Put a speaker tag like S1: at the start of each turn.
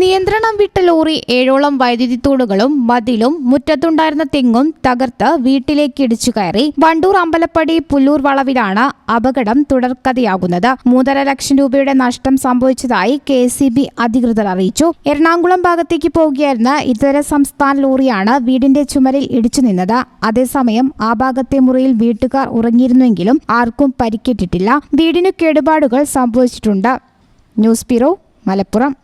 S1: നിയന്ത്രണം വിട്ട ലോറി ഏഴോളം വൈദ്യുതി തൂണുകളും മതിലും മുറ്റത്തുണ്ടായിരുന്ന തെങ്ങും തകർത്ത് വീട്ടിലേക്ക് ഇടിച്ചു കയറി. വണ്ടൂർ അമ്പലപ്പടി പുല്ലൂർ വളവിലാണ് അപകടം തുടർക്കഥയാകുന്നത്. മൂന്നര ലക്ഷം രൂപയുടെ നഷ്ടം സംഭവിച്ചതായി കെ അധികൃതർ അറിയിച്ചു. എറണാകുളം ഭാഗത്തേക്ക് പോകുകയായിരുന്ന ഇതര സംസ്ഥാന ലോറിയാണ് വീടിന്റെ ചുമരിൽ ഇടിച്ചു നിന്നത്. അതേസമയം ആ ഭാഗത്തെ മുറിയിൽ വീട്ടുകാർ ഉറങ്ങിയിരുന്നുവെങ്കിലും ആർക്കും പരിക്കേറ്റിട്ടില്ല. വീടിനു കേടുപാടുകൾ സംഭവിച്ചിട്ടുണ്ട്. News bureau Malappuram.